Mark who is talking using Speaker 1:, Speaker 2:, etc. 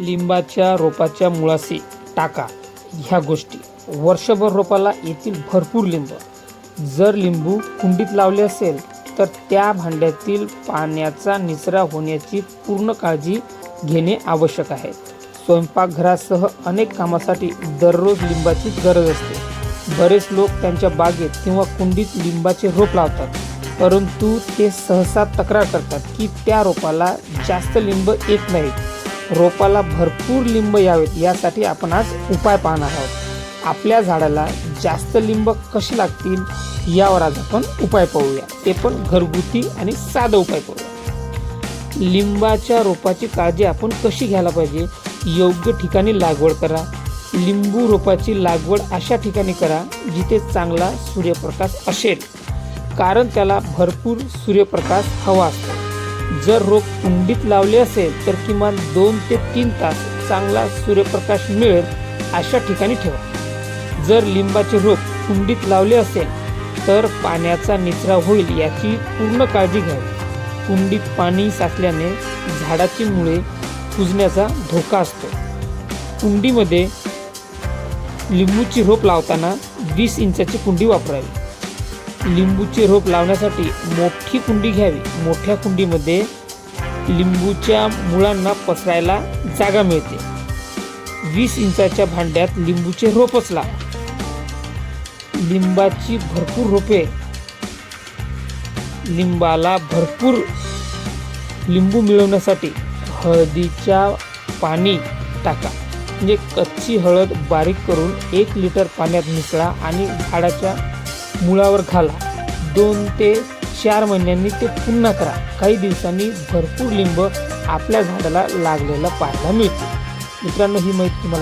Speaker 1: लिंबाच्या रोपाच्या मुळाशी टाका. ह्या गोष्टी. वर्षभर रोपाला येतील भरपूर लिंब. जर लिंबू कुंडीत लावले असेल तर त्या भांड्यातील पाण्याचा निचरा होण्याची पूर्ण काळजी घेणे आवश्यक आहे. स्वयंपाकघरासह अनेक कामासाठी दररोज लिंबाची गरज असते. बरेच लोक त्यांच्या बागेत किंवा कुंडीत लिंबाचे रोप लावतात परंतु ते सहसा तक्रार करतात की त्या रोपाला जास्त लिंब येत नाहीत. रोपाला भरपूर लिंब यावेत यासाठी आपण आज उपाय पाहणार आहोत. आपल्या झाडाला जास्त लिंब कशी लागतील यावर आज आपण उपाय पाहूया. ते पण घरगुती आणि साधं उपाय पाहूया. लिंबाच्या रोपाची काळजी आपण कशी घ्यायला पाहिजे योग्य ठिकाणी लागवड करा. लिंबू रोपाची लागवड अशा ठिकाणी करा जिथे चांगला सूर्यप्रकाश असेल. कारण त्याला भरपूर सूर्यप्रकाश हवा असतो. जर रोप कुंडीत लावले असेल तर किमान दोन ते तीन तास चांगला सूर्यप्रकाश मिळेल अशा ठिकाणी ठेवा. जर लिंबाचे रोप कुंडीत लावले असेल तर पाण्याचा निचरा होईल याची पूर्ण काळजी घ्यावी कुंडीत पाणी साचल्याने झाडाची मुळे कुजण्याचा धोका असतो. कुंडीमध्ये लिंबूची रोप लावताना वीस इंचाची कुंडी वापरावी. लिंबूचे रोप लावण्यासाठी मोठी कुंडी घ्यावी. मोठ्या कुंडीमध्ये लिंबूच्या मुळांना पसरायला जागा मिळते. वीस इंचाच्या भांड्यात लिंबूचे रोपच लावा. लिंबाची भरपूर रोपे. लिंबाला भरपूर लिंबू मिळवण्यासाठी हळदीच्या पाणी टाका. म्हणजे कच्ची हळद बारीक करून एक लिटर पाण्यात मिसळा आणि झाडाच्या मुळावर घाला दोन ते चार महिन्यांनी ते पुन्हा करा. काही दिवसांनी भरपूर लिंब आपल्या झाडाला लागलेला पाहायला मिळतो मित्रांनो ही माहिती तुम्हाला